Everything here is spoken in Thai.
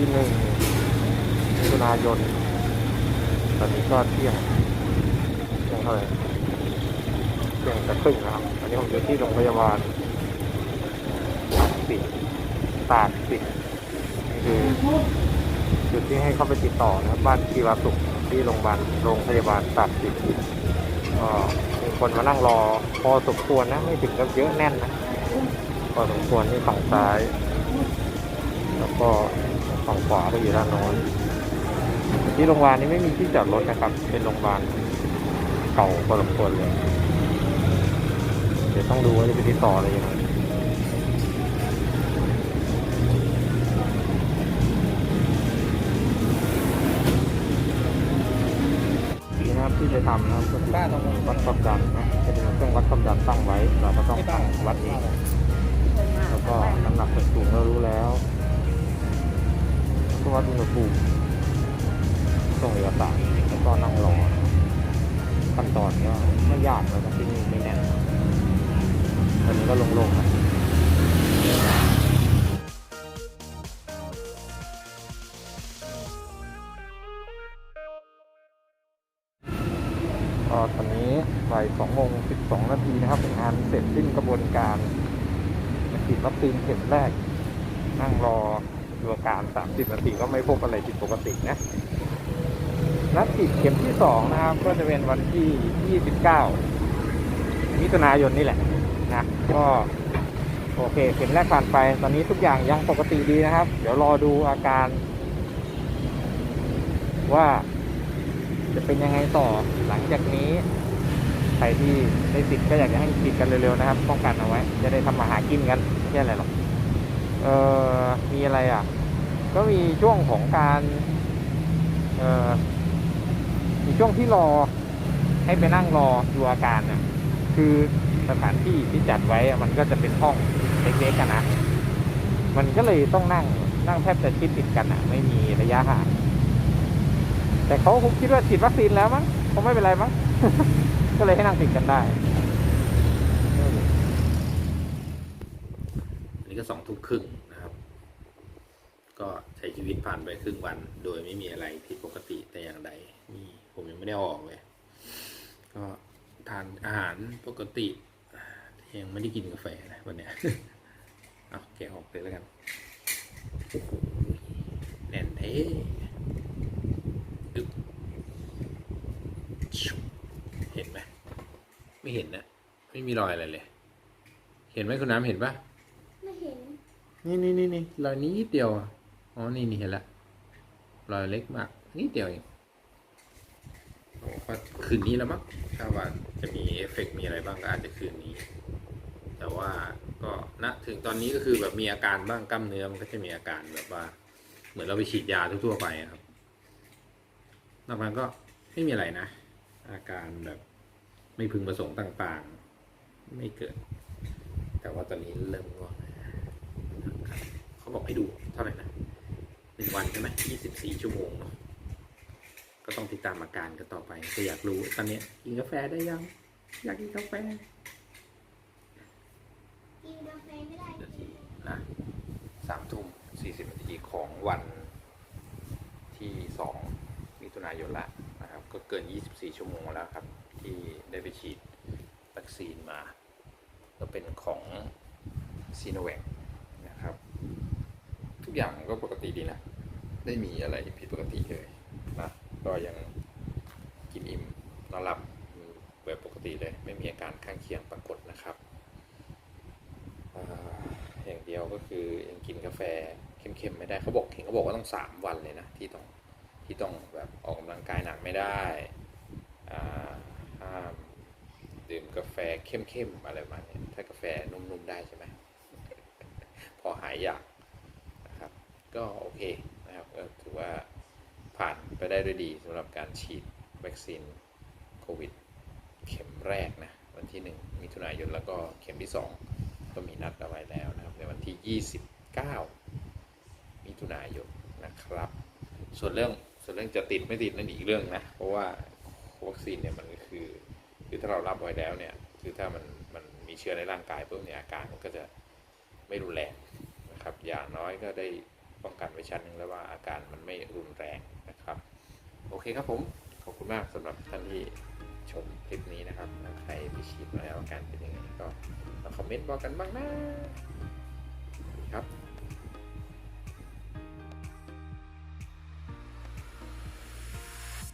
ที่หนึ่งมิถุนายน ตอนนี้ก็เที่ยงเที่ยงเท่าไหร่เที่ยงจะครึ่งนะครับอันนี้ผมอยู่ที่โรงพยาบาลสิตาดสินี่คือจุดที่ให้เข้าไปติดต่อนะครับบ้านกีฬาสุขที่โรงพยาบาลโรงพยาบาลตาดสิก็มีคนมานั่งรอพอสมควรนะ ไม่ถึงกับเยอะแน่นนะพอสมควรที่ฝั่งซ้าย แล้วก็ ฝั่งขวาก็อยู่ด้านโน้นที่โรงพยาบาลนี้ไม่มีที่จอดรถนะครับ เป็นโรงพยาบาลเก่าพอสมควรเลย เดี๋ยวต้องดูว่าจะไปติดต่ออะไรยังไงนี่นะครับที่จะทำนะครับก็คือวัดความดันนะจะเป็นเครื่องวัดความดันตั้งไว้ เราก็ต้องตั้งวัดเองแล้วก็น้ำหนักส่วนสูงเรารู้แล้ว ก็วัดอุณหภูมิส่งเอกสารแล้วก็นั่งรอขั้นตอนก็ไม่ยากแล้วก็ที่นี่ไม่แน่นตอนนี้ก็ลงๆนะก็ตอนนี้บ่ายสองโมงสิบสองนาทีนะครับงานเสร็จสิ้นกระบวนการฉีดวัคซีนเข็มแรก นั่งรอ ดูอาการ 30 นาทีก็ไม่พบอะไรผิดปกตินะ นัดฉีดเข็มที่ 2 นะครับ ก็จะเป็นวันที่ 29 มิถุนายนนี่แหละนะก็โอเคเข็มแรกผ่านไป ตอนนี้ทุกอย่างยังปกติดีนะครับ เดี๋ยวรอดูอาการ ว่าจะเป็นยังไงต่อหลังจากนี้ ใครที่ได้ติดก็อยากจะให้ติดกันเร็วๆนะครับ ป้องกันเอาไว้ จะได้ทำมาหากินกันไม่ใช่อะไรหรอก เอ่อมีอะไรอะ ก็มีช่วงของการเอ่อมีช่วงที่รอให้ไปนั่งรอดูอาการน่ะคือสถานที่ที่จัดไว้มันก็จะเป็นห้องเล็กๆกันนะมันก็เลยต้องนั่งนั่งแทบจะชิดติดกันอะ ไม่มีระยะห่างแต่เขาคงคิดว่าฉีดวัคซีนแล้วมั้งคงไม่เป็นไรมั้งก็เลยให้นั่งติดกันได้ อันนี้ ก็สองทุ่มครึ่งนะครับ ก็ใช้ชีวิตผ่านไปครึ่งวัน โดยไม่มีอะไรผิดปกติแต่อย่างใดนี่ผมยังไม่ได้ออกเลย ก็ทานอาหารปกติ ยังไม่ได้กินกาแฟนะวันเนี้ยเอาแกะออกเลยแล้วกันแน่นเท่อึ๊บเห็นไหมไม่เห็นนะ ไม่มีรอยอะไรเลย เห็นไหมคุณน้ำเห็นปะ นี่นี่นี่นี่รอยนี้เดียวอ๋อนี่นี่เห็นละรอยเล็กมากนิดเดียวเองก็คืนนี้แล้วมั้งถ้าว่าจะมีเอฟเฟกต์มีอะไรบ้างก็อาจจะคืนนี้ แต่ว่าก็ณถึงตอนนี้ก็คือแบบมีอาการบ้างกล้ามเนื้อมันก็จะมีอาการแบบว่า เหมือนเราไปฉีดยาทั่วๆไปครับนอกนั้นก็ไม่มีอะไรนะ อาการแบบไม่พึงประสงค์ต่างๆ ไม่เกิด แต่ว่าตอนนี้เริ่มง่วง เขาบอกให้ดูเท่าไหร่นะหนึ่งวันใช่ไหมยี่สิบสี่ชั่วโมงเนาะก็ต้องติดตามอาการกันต่อไปก็อยากรู้ตอนเนี้ยกินกาแฟได้ยัง อยากกินกาแฟกินกาแฟไม่ได้นาทีนะสามทุ่มสี่สิบนาทีของวันที่สองมิถุนายนละนะครับ ก็เกินยี่สิบสี่ชั่วโมงแล้วครับ ที่ได้ไปฉีดวัคซีนมา ก็เป็นของซีโนแวคนะครับ ทุกอย่างก็ปกติดีนะ ไม่มีอะไรผิดปกติเลยนะก็ยังกินอิ่มนอนหลับแบบปกติเลย ไม่มีอาการข้างเคียงปรากฏนะครับอย่างเดียวก็คือยังกินกาแฟเข้มๆไม่ได้เขาบอกเห็นเขาบอกว่าต้องสามวันเลยนะที่ต้องที่ต้องแบบออกกำลังกายหนักไม่ได้ห้ามดื่มกาแฟเข้มๆอะไรประมาณนี้ถ้ากาแฟนุ่มๆได้ใช่ไหมพอหายอยาก ก็โอเคนะครับก็ถือว่าผ่านไปได้ด้วยดีสำหรับการฉีดวัคซีนโควิด เข็มแรกนะวันที่ 1 มิถุนายนแล้วก็เข็มที่ 2 ก็มีนัดเอาไว้แล้วนะครับ ในวันที่ 29 มิถุนายนนะครับ ส่วนเรื่องส่วนเรื่องจะติดไม่ติดนั่นอีกเรื่องนะ เพราะว่าวัคซีนเนี่ยมันก็คือคือถ้าเรารับไว้แล้วเนี่ยคือถ้ามันมันมีเชื้อในร่างกายปุ๊บเนี่ยอาการมันก็จะไม่รุนแรงนะครับอย่างน้อยก็ได้ ป้องกันไว้ชั้นหนึ่งแล้วว่าอาการมันไม่รุนแรงนะครับ โอเคครับผมขอบคุณมากสำหรับท่านที่ชมคลิปนี้นะครับใครไปฉีดมาแล้วอาการเป็นยังไงก็มาคอมเมนต์บอกกันบ้างนะครับ